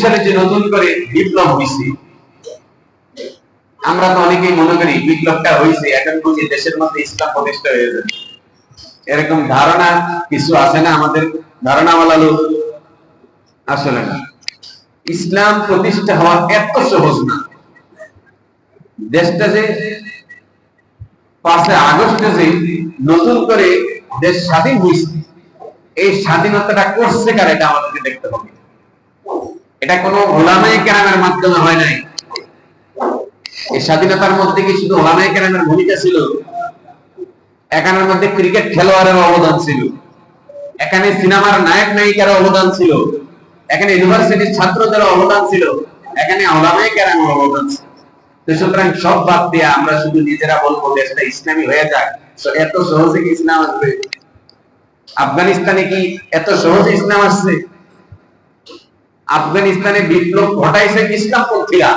সালে যে নতুন করে বিপ্লব হয়েছে আমরা তো অনেকেই মনে করি বিপ্লবটা হয়েছে এখন বুঝি দেশের মধ্যে ইসলাম প্রতিষ্ঠা হয়ে যাবে এরকম ধারণা কিছু আছে না আমাদের? লোক আসলে না। ইসলাম প্রতিষ্ঠা হওয়া এত সহজ না। দেশটা যে পাঁচে আগস্টে যে নতুন করে দেশ স্বাধীন হয়েছে এই স্বাধীনতাটা করছে কার এটা আমাদেরকে দেখতে হবে। এটা কোনো ওলামাই কেরামের মাধ্যমে হয় নাই। এই স্বাধীনতার মধ্যে কি শুধু ওলামাই কেরামের ভূমিকা ছিল? এখানের মধ্যে ক্রিকেট খেলোয়াড়ের অবদান ছিল। এখানে সিনেমার নায়ক নায়িকার অবদান ছিল। এখানে ইউনিভার্সিটির ছাত্রদের অবদান ছিল। এখানে ওলামাই কেরামের অবদান ছিল। তো সুতরাং সব বাদ দিয়ে আমরা শুধু নিজেরা বলব দেশটা ইসলামী হয়ে যাক। এত সহজে কি ইসলাম আসবে? আফগানিস্তানে কি এত সহজে ইসলাম আসছে? আফগানিস্তানে বিপ্লব ঘটাইছে ইসলাম পন্থীরা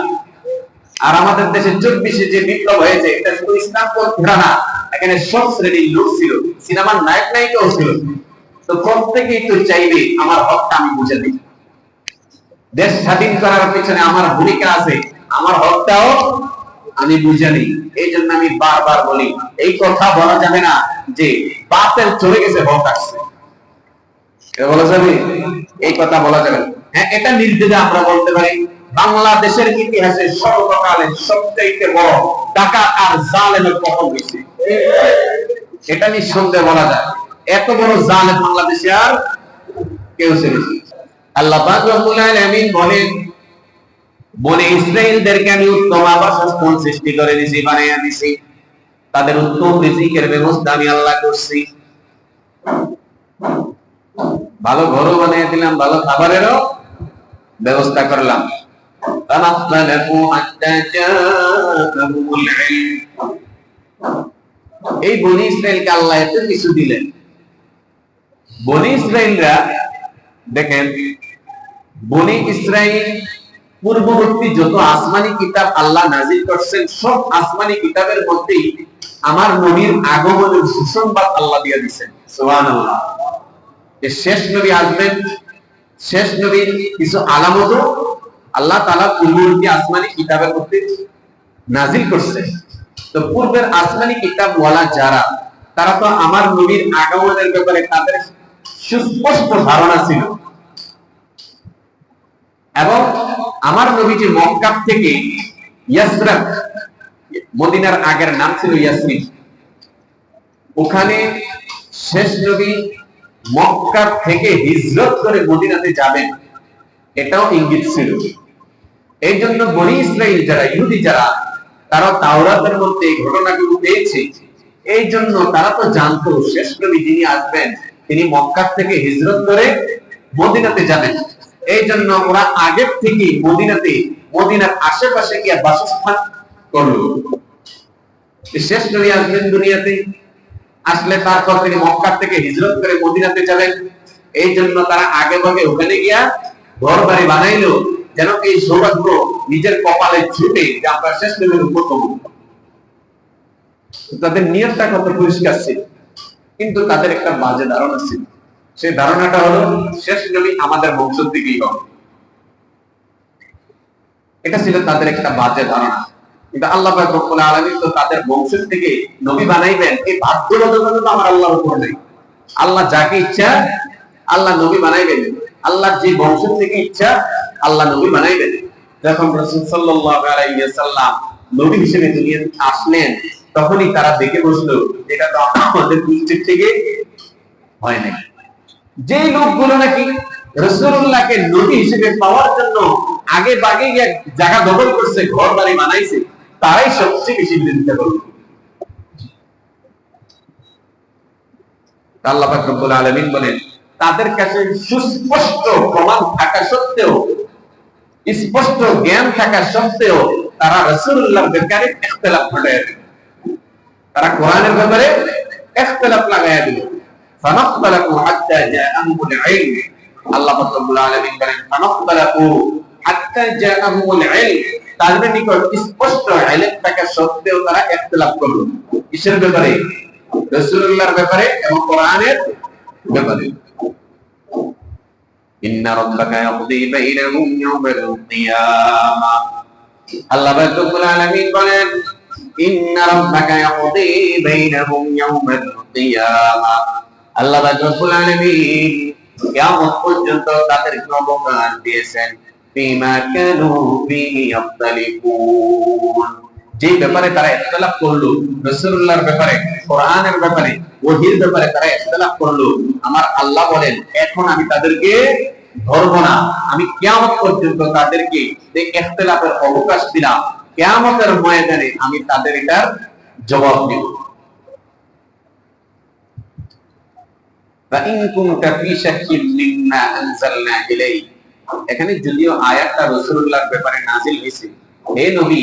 আর আমাদের দেশে চব্বিশে যে বিপ্লব হয়েছে, এটা শুধু ইসলাম পন্থীরা না, এখানে সব শ্রেণির লোক ছিল, সিনেমার নায়ক নায়িকাও ছিল। তো প্রত্যেকেই তো চাইবে, আমার হকটা আমি বুঝে দিই দেশ স্বাধীন করার পেছনে আমার ভূমিকা আছে, আমার হকটাও আমি বুঝে নিই। এই জন্য আমি বারবার বলি, এই কথা বলা যাবে না যে বাতেল চলে গেছে, হক আসছে। বলা যাবে এই কথা বলা যাবে না। হ্যাঁ এটা নির্দ্বিধা আমরা বলতে পারি। বাংলাদেশের ইতিহাসে সর্বকালের সবচেয়ে বড় ডাকাত আর জালেমের পতন হয়েছে। এটা নিঃসন্দেহে বলা যায়। এত বড় জালেম বাংলাদেশে আর কেউ না। আল্লাহ বলেন, বনে ইসরায়েলদেরকে আমি উত্তম আবাসস্থল সৃষ্টি করে দিছি বানাইয়া দিছি তাদের উত্তম রিজিকের ব্যবস্থা আমি আল্লাহ করছি। ভালো ঘরও বানিয়ে দিলাম, ভালো খাবারেরও ব্যবস্থা করলাম। এই বনি ইসরায়েলকে আল্লাহ এত কিছু দিলেন। বনি ইসরায়েলরা দেখেন, বনি ইসরায়েল পূর্ববর্তী যত আসমানি কিতাব আল্লাহ নাজির করছেন, সব আসমানি কিতাবের মধ্যেই আমার নবীর আগমনের সুসংবাদ আল্লাহ দিয়ে দিচ্ছেন সোহান আল্লাহ শেষ নবী আসবেন শেষ নবীর কিছু আলামত আল্লাহ তাআলা পূর্ববর্তী আসমানি কিতাবের মধ্যে নাজিল করছে। তো পূর্বের আসমানি কিতাব ওয়ালা যারা, তারা তো আমার নবীর আগমনের ব্যাপারে তাদের সুস্পষ্ট ধারণা ছিল। এবং আমার নবী যে মক্কা থেকে ইয়াসরাক, মদিনার আগের নাম ছিল ইয়াসরিন। ওখানে শেষ নবী মক্কা থেকে হিজরত করে মদিনাতে যাবেন। এটাও ইঙ্গিত ছিল। এই জন্য বনি ইসরায়েল যারা, ইহুদি যারা, তারা তাওরাতের মধ্যে এই ঘটনাগুলো পেয়েছে। এই জন্য তারা তো জানতো শেষ নবী যিনি আসবেন, তিনি মক্কা থেকে হিজরত করে মদিনাতে যাবেন। এই জন্য ওরা আগের থেকে মদিনাতে, মদিনার আশেপাশে গিয়ে বাসস্থান করল। শেষ নবী আসবেন দুনিয়াতে। আসলে তারপর তিনি মক্কা থেকে হিজরত করে মদিনাতে যাবেন। এই জন্য তারা আগে ভাগে ওখানে গিয়া ঘর বাড়ি বানাইলো, যেন এই সৌভাগ্য নিজের কপালে ছুটে যে শেষ নবীর উপর তাদের নিয়তটা কত পরিষ্কার ছিল, কিন্তু তাদের একটা বাজে ধারণা ছিল। সেই ধারণাটা হলো, শেষ নবী আমাদের বংশ থেকেই হবে। এটা ছিল তাদের একটা বাজে ধারণা। কিন্তু আল্লাহ রব্বুল আলামিন তো তাদের বংশের থেকে নবী বানাইবেন। এই বাধ্যবাধকতা তো আমার আল্লাহর উপর নেই। আল্লাহ যাকে ইচ্ছা, আল্লাহ নবী বানাইবেন। আল্লাহ যে বংশের থেকে ইচ্ছা, আল্লাহ নবী বানাইবেন। যখন রাসূল সাল্লাল্লাহু আলাইহি ওয়াসাল্লাম নবী হিসেবে দুনিয়াতে আসলেন, তখনই তারা দেখে বসল, এটা তো আমাদের গোষ্ঠীর থেকে হয় যে লোকগুলো নাকি রসুল্লাহকে নবী হিসেবে পাওয়ার জন্য আগে বাগে জায়গা দখল করছে ঘর বাড়ি বানাইছে তারাই সবচেয়ে বেশি বিরোধিতা করলো আল্লাহ পাক রব্বুল আলামিন বলেন তাদের কাছে সুস্পষ্ট প্রমাণ থাকা সত্ত্বেও স্পষ্ট জ্ঞান থাকা সত্ত্বেও তারা রাসূলুল্লাহর ব্যাপারে ইখতিলাফ ঘটায় দিল তারা কোরআনের ব্যাপারে ইখতিলাফ লাগায় দিল فنختلفوا حتى جاءهم العلم আল্লাহ রাব্বুল আলামিন বলেন ফানাখতালাফু হাত্তা জাআহুমুল ইলম তাদের নিকট স্পষ্ট ইলম থাকা সত্ত্বেও তারা ইখতিলাফ করল। কিসের ব্যাপারে? রাসূলুল্লাহর ব্যাপারে এবং কোরআনের ব্যাপারে। আল্লাহ রব্বুল আলামিন পর্যন্ত তাদেরকে অবকাশ দিয়েছেন। ফিমা কানু ফিহি ইয়াখতালিফুন যে ব্যাপারে তারা ইখতিলাফ করলো রাসূলুল্লাহর ব্যাপারে কোরআনের ব্যাপারে ওহীর ব্যাপারে তারা ইখতিলাফ করলো আমার আল্লাহ বলেন এখন আমি তাদেরকে ধরবো না আমি কিয়ামত পর্যন্ত তাদেরকে যে ইখতিলাফের অবকাশ দিলাম কিয়ামতের ময়দানে আমি তাদের এটার জবাব দিব فإن كنت في شك مما أنزلنا إليك এখানে যদিও আয়াতটা রাসূলুল্লাহর ব্যাপারে নাযিল হয়েছে, হে নবী,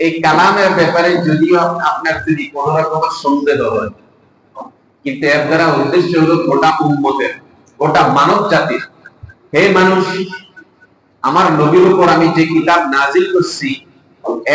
এই কালামের ব্যাপারে যদিও আপনার যদি কোন রকমের সন্দেহ হয়, কিন্তু এর দ্বারা উদ্দেশ্য হলো গোটা উম্মতের, গোটা মানব জাতির, হে মানুষ, আমার নবীর উপর আমি যে কিতাব নাজিল করছি,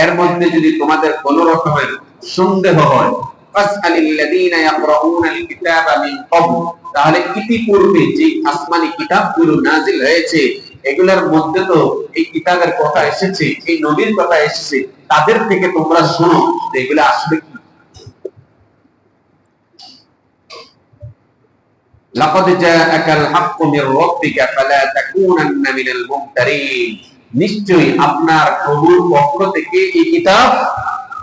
এর মধ্যে যদি তোমাদের কোন রকমের সন্দেহ হয় ফাসআলিল্লাযীনা ইয়াকরাউনাল কিতাবা মিন ক্বাবল তাহলে ইতিপূর্বে যে আসমানি কিতাবগুলো নাজিল হয়েছে এগুলোর মধ্যে তো এই কিতাবের কথা এসেছে এই নবীর কথা এসেছে তাদের থেকে তোমরা শোনো যে এগুলো আসলে কি لقد جاءك الحق من ربك فلا تكونن من الممترين নিশ্চয়ই আপনার প্রভুর পক্ষ থেকে এই কিতাব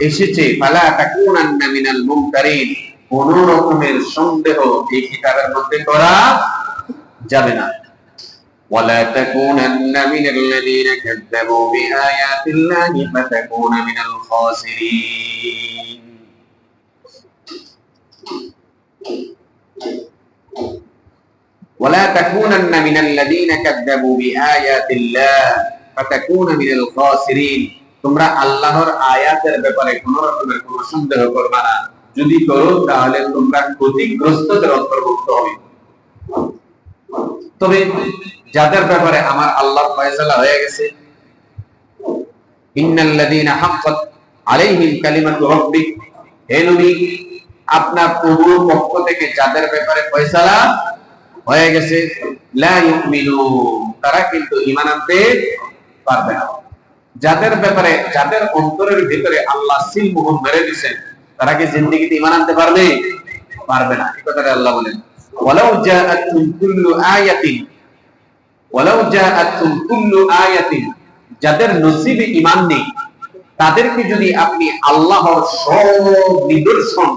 এসেছে ফালা তাকুনান্না মিনাল মুমতারিন কোন রকমের সন্দেহ এই কিতাবের মধ্যে করা যাবে না ولا تكونن من الذين كذبوا بآيات الله فتكون من الخاسرين ولا تكونن من الذين كذبوا بآيات الله فتكون من الخاسرين তোমরা আল্লাহর আয়াতের ব্যাপারে কোন রকমের কোন সন্দেহ করবে না। যদি করো, তাহলে তোমরা ক্ষতিগ্রস্তদের অন্তর্ভুক্ত হবে। তবে যাদের ব্যাপারে আমার আল্লাহ ফয়সালা হয়ে গেছে, ইন্নাল্লাযীনা আলাইহিম কালিমাতু রাব্বিক। হে নবী, আপনার প্রভুর পক্ষ থেকে যাদের ব্যাপারে ফয়সালা হয়ে গেছে, লা ইউমিনুন, তারা কিন্তু ঈমান আনতে পারবে না। যাদের ব্যাপারে, যাদের অন্তরের ভিতরে আল্লাহ সিল মোহন মেরে দিয়েছেন, তারা কি জিন্দেগিতে ঈমান আনতে পারবে? পারবে না। এই কথাটা আল্লাহ বলেন। যাদের নসিবে নেই, তাদেরকে যদি আপনি আল্লাহর সব নিদর্শন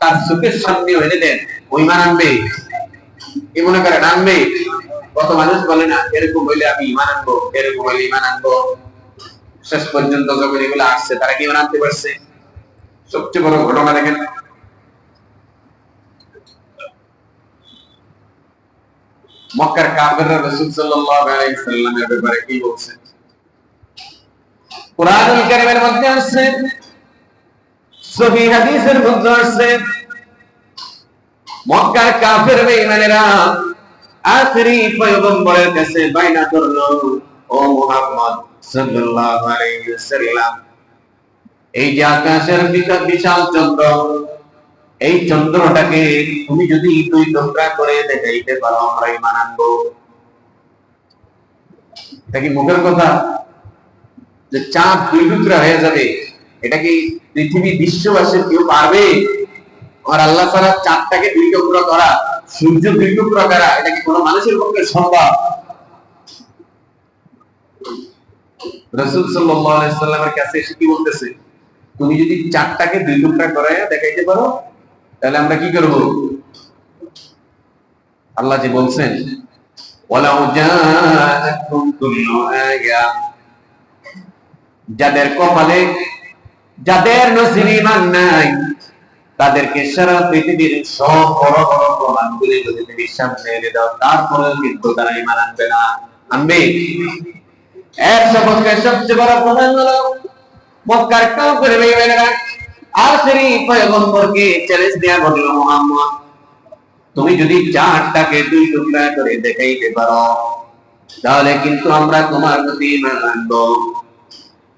তার চোখের সামনে এনে দেন আনবে? কি মনে করেন আনবে কত মানুষ বলে না, এরকম হইলে আমি ঈমান আনব, এরকম হইলে ঈমান আনব। শেষ পর্যন্ত যখন এগুলো আসছে, তারা কি আনতে পারছে? সবচেয়ে বড় ঘটনা দেখেন। মক্কার কাফেররা রাসূল সাল্লাল্লাহু আলাইহি সাল্লামের ব্যাপারে কি কোরআনুল কারীমের মধ্যে আছে হাদিসের মধ্যে আছে মক্কার কাফের বেঈমানেরা আখেরি পয়গম্বরের কাছে বাইনা করল ও মুহাম্মদ এই যে আকাশের বিশাল চন্দ্র। এই চন্দ্রটাকে তুমি যদি দুই টুকরা করে দেখাইতে পারো, আমরা এটা কি মুখের কথা? যে চাঁদ দুই টুকরা হয়ে যাবে, এটা কি পৃথিবী বিশ্ববাসী কেউ পারবে? আর আল্লাহ তারা চাঁদটাকে দুই টুকরা করা, সূর্য দুই টুকরা করা, এটা কি কোনো মানুষের পক্ষে সম্ভব? রসুল সাল্লামের কাছে এসে কি বলতেছে? তুমি যদি চারটাকে দুই টুকরা করে দেখাইতে পারো, তাহলে আমরা কি করব? আল্লাহ যে বলছেন যাদের কপালে, যাদের নাই, তাদেরকে সারা পৃথিবীর সব বড় বড় প্রমাণগুলি যদি তুমি সামনে এনে দাও, তারপরেও কিন্তু তারা ইমান আনবে না। আনবে তুমি যদি চারটাকে দুই টুকরা করে দেখাইতে পারো, তাহলে কিন্তু আমরা তোমার প্রতি ঈমান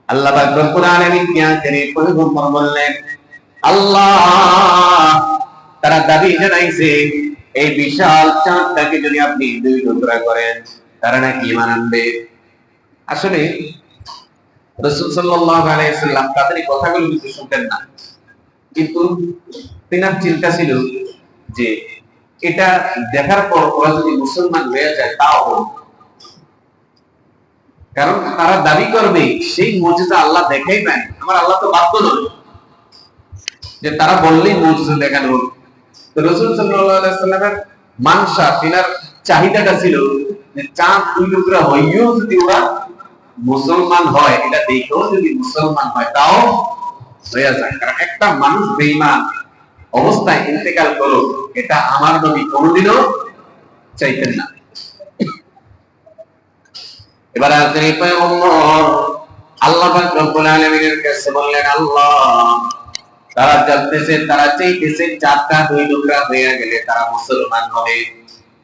আল্লাহ পাক রব্বুল আলামিন পয়গম্বর বললেন, আল্লাহ! তারা দাবি জানাইছে, এই বিশাল চাঁদটাকে যদি আপনি দুই টুকরা করেন, তারা নাকি ইমান আনবে? আসলে রসুল সাল্লাম তাদের এই কথাগুলো কিছু শুনতেন না। কিন্তু তিনার চিন্তা ছিল যে এটা দেখার পর ওরা যদি মুসলমান হয়ে যায়, তাও কারণ তারা দাবি করবে, সেই মজিজা আল্লাহ দেখাই নাই। আমার আল্লাহ তো বাধ্য নয় যে তারা বললেই মজিজা দেখানো হবে। তো রসুল সাল্লামের মানসা, তিনার চাহিদাটা ছিল চাঁদ দুই টুকরা হইও যদি ওরা মুসলমান হয়, এটা দেখেও যদি মুসলমান হয়, তাও যায়। কারণ একটা মানুষ বেঈমান অবস্থায় ইন্তেকাল করো এটা আমার নবী কোনোদিনও চাইতেন না। এবার পয়গম্বর। আল্লাহ রব্বুল আলামিনের কাছে বললেন, আল্লাহ, তারা জানতেছে, তারা চাইতেছে চারটা দুই টুকরা হয়ে গেলে তারা মুসলমান হবে।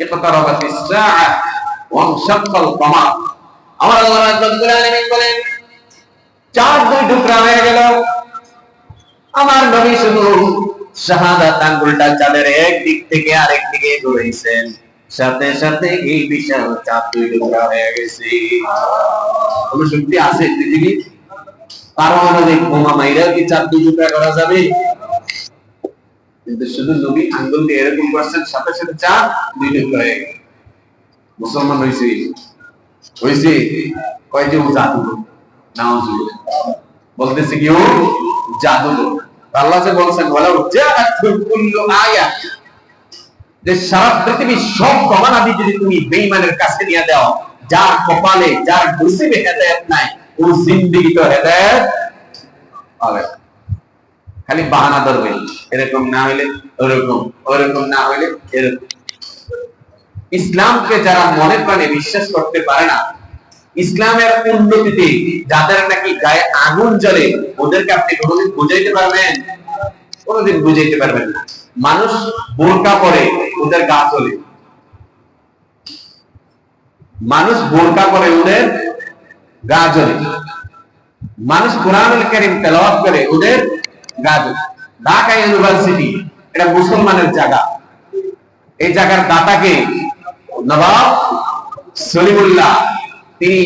اقتربت الساعة وانشق القمر আমার আল্লাহ রাব্বুল আলামিন বলেন চার দুই টুকরা হয়ে গেল আমার নবী শুধু শাহাদাত আঙ্গুলটা চাঁদের এক দিক থেকে আরেক দিকে ঘুরাইছেন সাথে সাথে এই বিশাল চাঁদ দুই টুকরা হয়ে গেছে কোন শক্তি আছে পৃথিবী পারমাণবিক বোমা মাইরা কি চাঁদ দুই টুকরা করা যাবে কিন্তু শুধু নবী আঙ্গুল দিয়ে এরকম করছেন, সাথে সাথে চাঁদ দুই টুকরা হয়ে গেল। মুসলমান হয়েছে হয়েছে কয় যে ও নাউজুবিল্লাহ বলতেছে কি ও? আল্লাহ যে বলছেন কুল্লু আয়া যে সারা সব প্রমাণাদি যদি তুমি বেঈমানের কাছে নিয়ে দাও যার কপালে, যার নসিবে নাই, ও পাবে না। খালি বাহানা ধরবে। এরকম না হইলে ওরকম ওরকম না হইলে এরকম। ইসলামকে যারা মনে প্রাণে বিশ্বাস করতে পারে না, ইসলামের উন্নতিতে যাদের নাকি গায়ে আগুন জ্বলে, ওদেরকে আপনি কোনোদিন বুঝাইতে পারবেন? কোনোদিন বুঝাইতে পারবেন না। মানুষ বোরকা পরে ওদের গা চলে মানুষ বোরকা পরে ওদের গা জ্বলে। মানুষ কোরআন কারীম তেলাওয়াত করে ওদের গা জ্বলে ঢাকা ইউনিভার্সিটি, এটা মুসলমানের জায়গা। এই জায়গার দাতাকে নবাব সলিমুল্লাহ, তিনি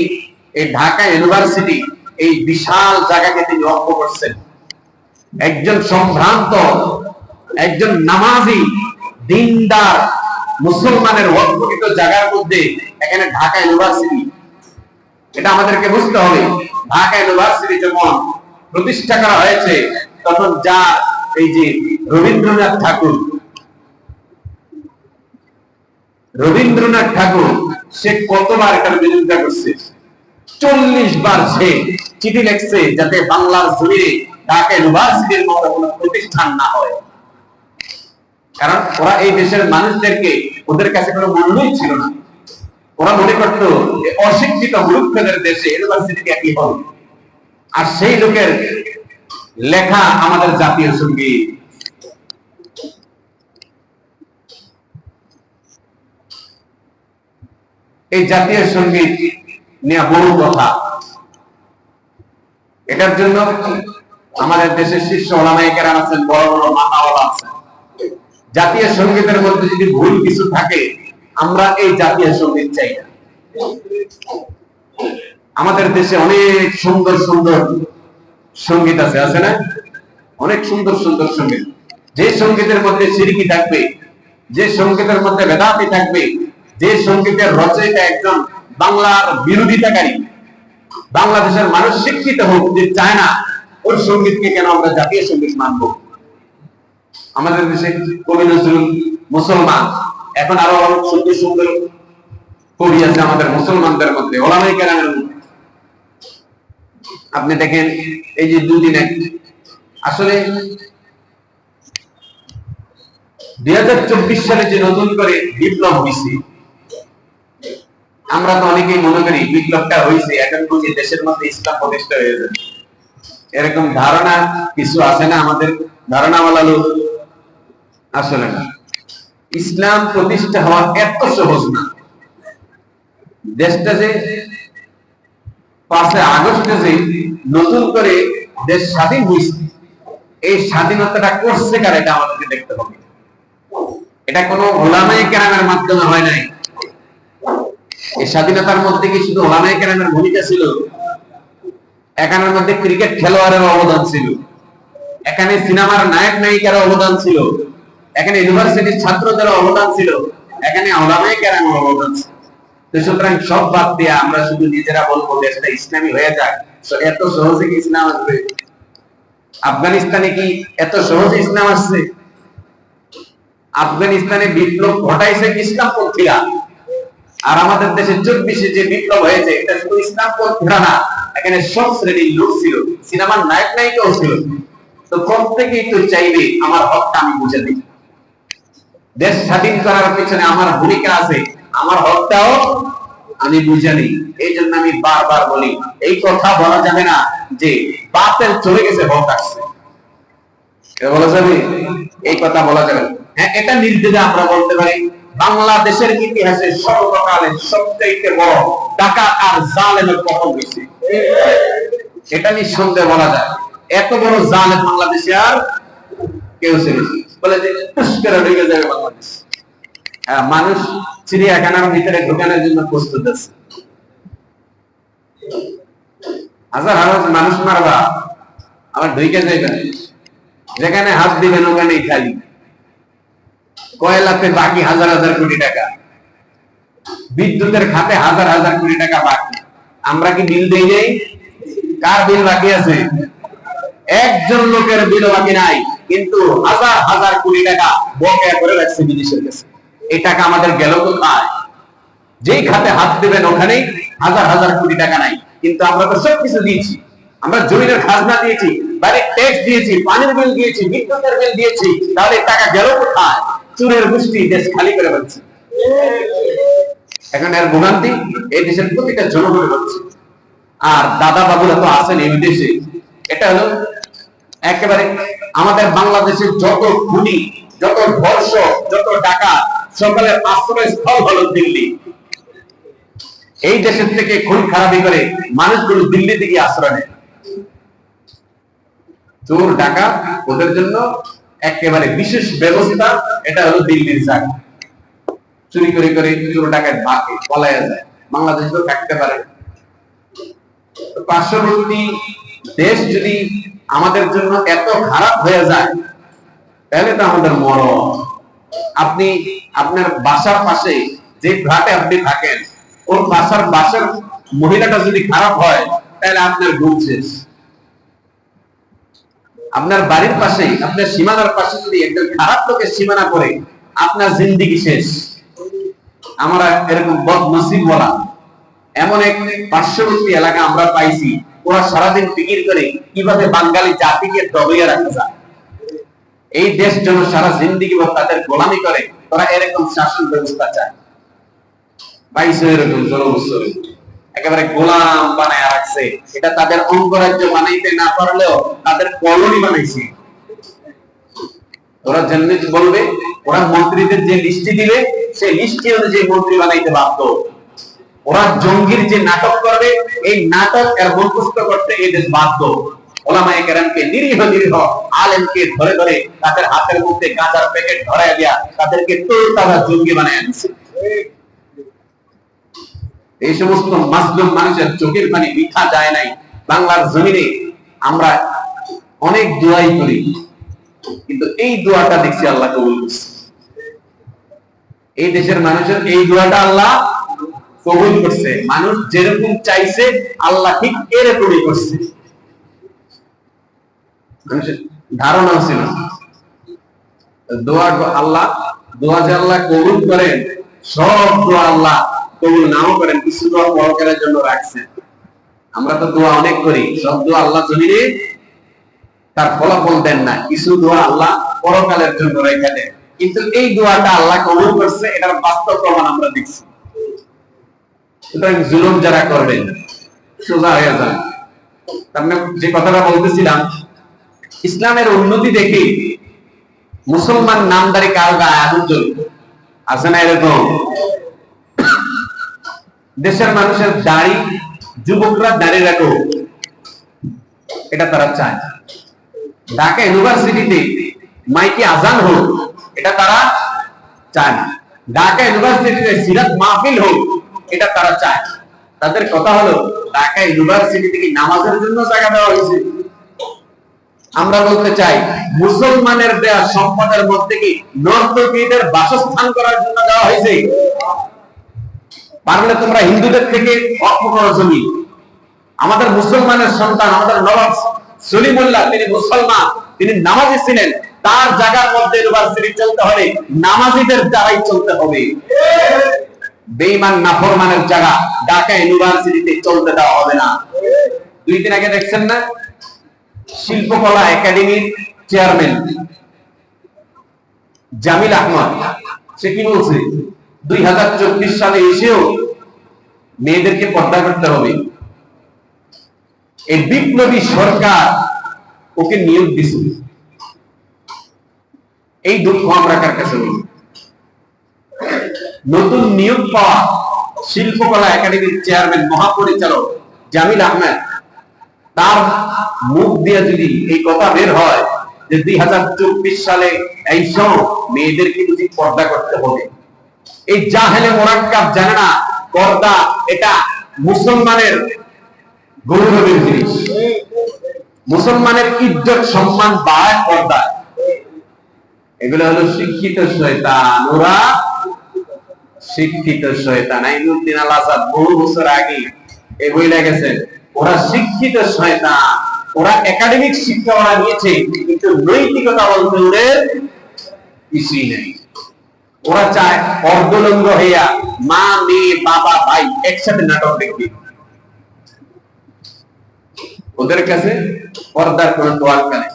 এই ঢাকা ইউনিভার্সিটি, এই বিশাল জায়গাকে তিনি করছেন। একজন সম্ভ্রান্ত, একজন নামাজি, দিনদার, মুসলমানের জায়গার মধ্যে এখানে ঢাকা ইউনিভার্সিটি। এটা আমাদেরকে বুঝতে হবে। ঢাকা ইউনিভার্সিটি যখন প্রতিষ্ঠা করা হয়েছে তখন যা এই যে রবীন্দ্রনাথ ঠাকুর রবীন্দ্রনাথ ঠাকুর, সে কতবার এটার বিরোধিতা করছে? চল্লিশ বার সে চিঠি লিখছে যাতে বাংলার জমিনে ঢাকা ইউনিভার্সিটির মতো কোনো প্রতিষ্ঠান না হয়। কারণ ওরা এই দেশের মানুষদেরকে ওদের কাছে কোনো মূল্যই ছিল না। ওরা মনে করত অশিক্ষিত মূর্খদের দেশে ইউনিভার্সিটি একই হবে। আর সেই লোকের লেখা আমাদের জাতীয় সংগীত এই জাতীয় সংগীত নিয়ে বহু কথা। এটার জন্য আমাদের দেশের শীর্ষ ওলামাইকেরা আছেন, বড় বড় মাতাওয়ালা আছেন। জাতীয় সঙ্গীতের মধ্যে যদি ভুল কিছু থাকে, আমরা এই জাতীয় সংগীত চাই না। আমাদের দেশে অনেক সুন্দর সুন্দর সংগীত আছে আছে না? অনেক সুন্দর সুন্দর সংগীত। যে সঙ্গীতের মধ্যে সিরিকি থাকবে, যে সঙ্গীতের মধ্যে বেদাতি থাকবে, যে সঙ্গীতের রচয়িতা একজন বাংলার বিরোধিতাকারী, বাংলাদেশের মানুষ শিক্ষিত হোক, যে চায় না, ওই সঙ্গীতকে কেন আমরা জাতীয় সংগীত মানব? আমাদের দেশে কবি নজরুল মুসলমান, এখন আরও অনেক সুন্দর সুন্দর কবি আছে আমাদের মুসলমানদের মধ্যে ওলামাই কেরামের মধ্যে। আপনি দেখেন, এই যে দুদিন আসলে দুই হাজার চব্বিশ সালে যে নতুন করে বিপ্লব হয়েছে আমরা তো অনেকেই মনে করি বিপ্লবটা হয়েছে এখন বুঝি দেশের মধ্যে ইসলাম প্রতিষ্ঠা হয়ে যাবে। এরকম ধারণা কিছু আছে না আমাদের? ধারণাওয়ালা লোক আসলে না। ইসলাম প্রতিষ্ঠা হওয়া এত সহজ না। দেশটা যে পাঁচে আগস্টে যে নতুন করে দেশ স্বাধীন হয়েছে, এই স্বাধীনতাটা করছে কার এটা আমাদেরকে দেখতে হবে। এটা কোনো ওলামাই কেরামের মাধ্যমে হয় নাই। এই স্বাধীনতার মধ্যে কি শুধু ওলামাই কেরামের ভূমিকা ছিল? এখানের মধ্যে ক্রিকেট খেলোয়াড়ের অবদান ছিল। এখানে সিনেমার নায়ক নায়িকার অবদান ছিল। এখানে ইউনিভার্সিটির ছাত্রদের অবদান ছিল। এখানে ওলামাই কেরামের অবদান ছিল। সুতরাং সব বাদ দিয়ে আমরা শুধু নিজেরা বলব দেশটা ইসলামী হয়ে এত সহজে কি ইসলাম আসবে? আফগানিস্তানে কি এত সহজে ইসলাম আসছে? আফগানিস্তানে বিপ্লব ঘটাইছে ইসলামপন্থীরা? আর আমাদের দেশে চব্বিশে যে বিপ্লব হয়েছে, এটা শুধু ইসলামপন্থীরা না, এখানে সব শ্রেণির লোক ছিল, সিনেমার নায়ক নায়িকাও ছিল। তো প্রত্যেকেই তো চাইবে, আমার হকটা আমি বুঝে দিই দেশ স্বাধীন করার পিছনে আমার ভূমিকা আছে। আমার হকটাও আমি বুঝে এই জন্য আমি বারবার বলি এই কথা বলা যাবে না যে বাতেল চলে গেছে হক আসছে। বলা যাবে এই কথা বলা যাবে হ্যাঁ এটা নির্দেশে আমরা বলতে পারি। বাংলাদেশের ইতিহাসে সর্বকালের সবচেয়ে বড় ডাকাত আর জালেমের কখন হয়েছে। এটা নিঃসন্দেহে বলা যায়। এত বড় জালেম বাংলাদেশে আর কেউ বলে যে পুষ্কর ঢুকে যাবে বাংলাদেশ। হ্যাঁ, মানুষ চিড়িয়াখানার ভিতরে ঢোকানোর জন্য প্রস্তুত আছে। হাজার হাজার মানুষ মারবা, আবার ঢুকে যাইবে যেখানে হাত দিবেন, ওখানেই খালি। কয়লাতে বাকি হাজার হাজার কোটি টাকা। বিদ্যুতের খাতে হাজার হাজার কোটি টাকা বাকি। আমরা কি বিল দিয়ে যাই কার বিল বাকি আছে? একজন লোকের বিল বাকি নাই, কিন্তু হাজার হাজার কোটি টাকা বকেয়া করে রাখছে বিদেশের কাছে। এই টাকা আমাদের গেল কোথায়? যেই খাতে হাত দেবেন ওখানেই হাজার হাজার কোটি টাকা নাই। কিন্তু আমরা তো সব কিছু দিয়েছি। আমরা জমিনের খাজনা দিয়েছি বাড়ির ট্যাক্স দিয়েছি, পানির বিল দিয়েছি, বিদ্যুতের বিল দিয়েছি, তাহলে টাকা গেল কোথায়? চুরের দেশ খালি করে এখন এর ভোগান্তি এই দেশের প্রতিটা হচ্ছে। আর দাদা বাবুরা তো আছেন এই দেশে। এটা হলো একেবারে আমাদের বাংলাদেশের যত খুনি, যত ধর্ষক, যত টাকা সকলের আশ্রয় স্থল হলো দিল্লি। এই দেশের থেকে খুন খারাপি করে মানুষগুলো দিল্লি থেকে আশ্রয় নেয়। চোর ডাকা ওদের জন্য একেবারে বিশেষ ব্যবস্থা, এটা হলো দিল্লির জায়গা চুরি করে করে চোর ডাকায় ভাগে পলায়া যায় বাংলাদেশ তো থাকতে পারে। পার্শ্ববর্তী দেশ যদি আমাদের জন্য এত খারাপ হয়ে যায়, তাহলে তো আমাদের মরণ। আপনি আপনার বাসার পাশে যে ফ্ল্যাটে আপনি থাকেন, ওর বাসার বাসার মহিলাটা যদি খারাপ হয়, তাহলে আপনার ঘুম শেষ। আপনার বাড়ির পাশে আপনার সীমানার পাশে যদি একজন খারাপ লোকের সীমানা করে, আপনার জিন্দিগি শেষ। আমরা এরকম বদনসিব বলা। এমন এক পার্শ্ববর্তী এলাকা আমরা পাইছি, ওরা সারাদিন ফিকির করে কীভাবে বাঙালি জাতিকে দবাইয়া রাখা যায় এই দেশ যেন সারা জিন্দিগি বা তাদের গোলামি করে, তারা এরকম শাসন ব্যবস্থা চায়। ওরা মন্ত্রীদের যে দিবে অনুযায়ী মন্ত্রী বানাইতে বাধ্য। ওরা জঙ্গির যে নাটক করবে, এই নাটক এর মুখস্থ করতে এই দেশ বাধ্য। চোখের পানি মিঠা যায় নাই। বাংলার জমিনে আমরা অনেক দোয়াই করি, কিন্তু এই দোয়াটা দেখছি আল্লাহ কবুল করছে। এই দেশের মানুষের এই দোয়াটা আল্লাহ কবুল করছে। মানুষ যেরকম চাইছে, আল্লাহ ঠিক এরকমই করছে। ধারণাও ছিল। দোয়া আল্লাহ, দোয়া যে আল্লাহ কবুল করেন, সব দোয়া আল্লাহ কবুল নাও করেন, কিছু দোয়া পরকালের জন্য রাখছেন। আমরা তো দোয়া অনেক করি, সব দোয়া আল্লাহ জমিনে তার ফলাফল দেন না, কিছু দোয়া আল্লাহ পরকালের জন্য রেখে দেন। কিন্তু এই দোয়াটা আল্লাহ কবুল করছে, এটার বাস্তব প্রমাণ আমরা দেখছি। সুতরাং জুলুম যারা করবেন, সোজা হয়ে যান। তার মানে যে কথাটা বলতেছিলাম ইসলামের উন্নতি দেখে মুসলমান নামদারি কারও গায়ে আগুন জ্বলবে আছে না এরকম? দেশের মানুষের দাড়ি, যুবকরা দাঁড়িয়ে রাখো। এটা তারা চায়। ঢাকা ইউনিভার্সিটিতে মাইকে আজান হোক, এটা তারা চায় ঢাকা ইউনিভার্সিটিতে সিরাত মাহফিল হোক, এটা তারা চায় তাদের কথা হলো, ঢাকা ইউনিভার্সিটি থেকে নামাজের জন্য জায়গা দেওয়া হয়েছে। আমরা বলতে চাই, মুসলমানের দেয়া সম্পদের মধ্যে কি নর্তকীদের বাসস্থান করার জন্য দেওয়া হয়েছে? পারলে তোমরা হিন্দুদের থেকে অর্থ করো জমি। আমাদের মুসলমানের সন্তান, আমাদের নবাব সলিমুল্লাহ, তিনি মুসলমান, তিনি নামাজি ছিলেন। তার জায়গার মধ্যে ইউনিভার্সিটি চলতে হবে, নামাজিদের দ্বারাই চলতে হবে। বেইমান নাফরমানের জায়গা, ঢাকা ইউনিভার্সিটিতে চলতে দেওয়া হবে না। দুই দিন আগে দেখছেন না? শিল্পকলা একাডেমির চেয়ারম্যান জামিল আহমদ, সে কি বলছে? দুই হাজার চব্বিশ সালে এসেও মেয়েদেরকে পর্দা করতে হবে। এই বিপ্লবী সরকার ওকে নিয়োগ দিছে। এই দুঃখ আমরা কার কাছে বলি? নতুন নিয়োগ পাওয়া শিল্পকলা একাডেমির চেয়ারম্যান, মহাপরিচালক জামিল আহমেদ তার মুখ দিয়ে যদি এই কথা বের হয় যে দুই হাজার চব্বিশ সালে এই সব মেয়েদেরকে যদি পর্দা করতে হবে। এই জাহেলে মোরাক্কাব জানে না, পর্দা এটা মুসলমানের গৌরবের জিনিস। মুসলমানের ইজ্জত, সম্মান বাড়ায় পর্দা এগুলো হলো শিক্ষিত শয়তান। ওরা শিক্ষিত শয়তান। আইনুদ্দিন আল আজাদ বহু বছর আগে এ বই লেগেছেন ওরা শিক্ষিত শয়তান। ওরা একাডেমিক শিক্ষা ওরা নিয়েছে কিন্তু নৈতিকতা বলতে ওদের কিছুই নেই। ওরা চায় অর্ধলঙ্গ হইয়া মা, মেয়ে, বাবা, ভাই একসাথে নাটক দেখবে ওদের কাছে পর্দার কোন তোয়াক্কা নেই।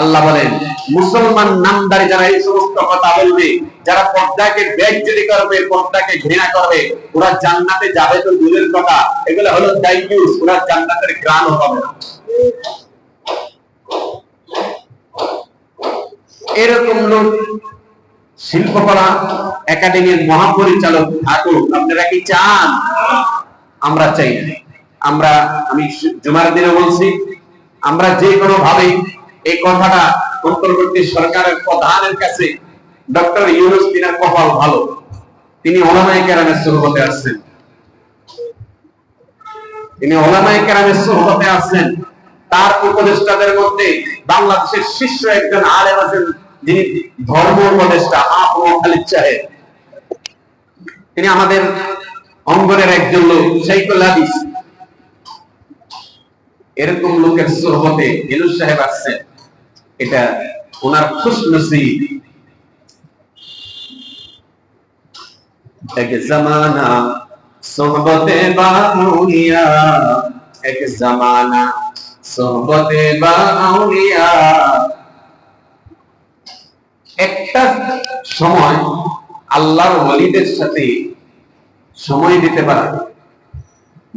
আল্লাহ বলেন, মুসলমান নামদারি যারা এই সমস্ত কথা বলবে, যারা পর্দাকে ব্যাগজুরি করবে, পর্দাকে ঘৃণা করবে, ওরা জান্নাতে যাবে তো দূরের কথা। এগুলো হলো দাইয়ুস ওরা জান্নাতের গ্রাণ হবে না। এরকম লোক, শিল্পকলা, একাডেমির মহাপরিচালক ঠাকুর, আপনারা কি চান? আমরা চাই। আমরা, আমি জুমার দিনে বলছি, আমরা যে কোনো ভাবে এই কথাটা অন্তর্বর্তী সরকারের প্রধানের কাছে ডক্টর ইউনুস তিনার কপাল ভালো। তিনি ওলামাই কেরামের সুরবতে আসছেন। তিনি ওলামাই কেরামের সুরবতে আসছেন। তার উপদেষ্টাদের মধ্যে বাংলাদেশের শীর্ষ একজন আলেম আছেন, যিনি ধর্ম উপদেষ্টা ও খালিদ তিনি আমাদের অঙ্গনের একজন লোক শাইখুল হাদিস। এরকম লোকের সোহবতে ইলু সাহেব আসছেন। এটা ওনার খুশ নসিব এক জামানা সোহবতে বাউলিয়া এক জামানা সোহবতে বাউলিয়া একটা সময় আল্লাহর ওয়ালিদের সাথে সময় দিতে পারে।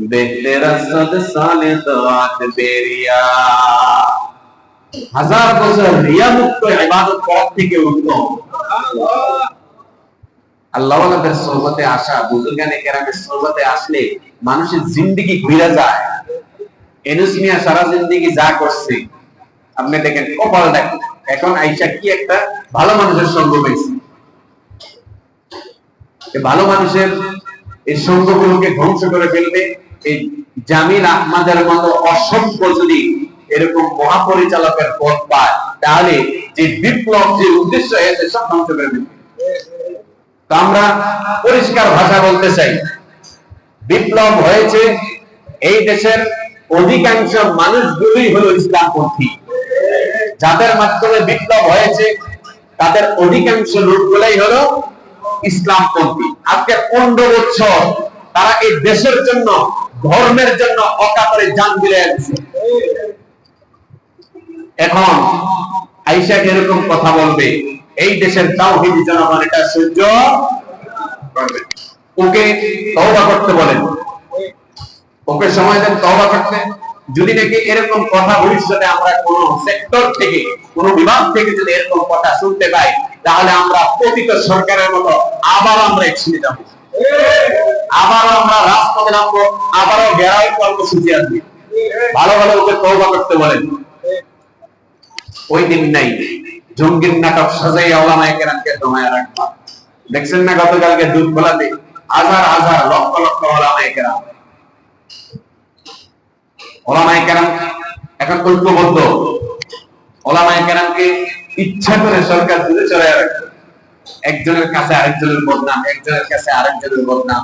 দেখতে রসদ সালে দাঁত বেরিয়া। হাজার বছর রিয়া মুক্ত ইবাদত থেকে সোহবতে আসা কেরামের সোহবতে আসলে মানুষের ঘুরে যায়। সারা যা করছে, আপনি দেখেন, কপাল দেখেন, এখন আইসা কি একটা ভালো মানুষের সঙ্গ পেয়েছে। ভালো মানুষের এই সঙ্গগুলোকে ধ্বংস করে ফেলবে এই জামিল আহমাদের মতো অসংখ্য যদি এরকম মহাপরিচালকের পদ পায়, তাহলে যে বিপ্লব যে উদ্দেশ্য হয়েছে সব ধ্বংস করে দেবে। তো আমরা পরিষ্কার ভাষা বলতে চাই, বিপ্লব হয়েছে এই দেশের অধিকাংশ মানুষগুলোই হলো ইসলামপন্থী। যাদের মাধ্যমে বিপ্লব হয়েছে, তাদের অধিকাংশ লোকগুলাই হলো ইসলামপন্থী। আজকে পনেরো বছর তারা এই দেশের জন্য, ধর্মের জন্য অকাতরে জান দিলে এখন আইসা এরকম কথা বলবে? এই দেশের তাওহিদি জনগণ, এটা সহ্য করবে ওকে তওবা করতে বলেন। ওকে সময় দেন তবা করতে। যদি নাকি এরকম কথা ভবিষ্যতে আমরা কোন সেক্টর থেকে, কোন বিভাগ থেকে যদি এরকম কথা শুনতে পাই, তাহলে আমরা পতিত সরকারের মতো আবার আমরা একসঙ্গে যাব। আবারও আমরা রাজপথে নামবো, আবারও গেরাই কর্মসূচি আসবে ভালো ভালো ওকে তৌবা করতে বলেন। ওই দিন নাই। জঙ্গির নাটক সাজাই ওলামায়ে কেরামকে দমায় রাখবা। দেখছেন না গতকালকে দুধ খোলাতে হাজার হাজার লক্ষ লক্ষ ওলামায়ে এখন ঐক্যবদ্ধ। ইচ্ছা করে সরকার দূরে চলে রাখবে। একজনের কাছে আরেকজনের বদনাম, একজনের কাছে আরেকজনের বদনাম।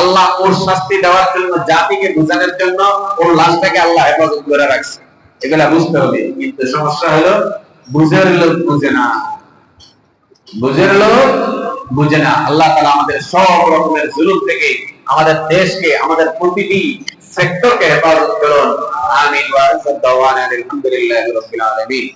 আল্লাহ ওর শাস্তি দেওয়ার জন্য, জাতিকে বোঝানোর জন্য ওর লাশটাকে আল্লাহ হেফাজত করে রাখছে। এগুলা বুঝতে হবে, কিন্তু সমস্যা হলো বুঝের লোক বুঝে না। বুঝের লোক বুঝে না। আল্লাহ তালা আমাদের সব রকমের জুলুম থেকে আমাদের দেশকে, আমাদের প্রতিটি সেক্টরকে হেফাজত করুন। আমিন ওয়া আলহামদুলিল্লাহি রাব্বিল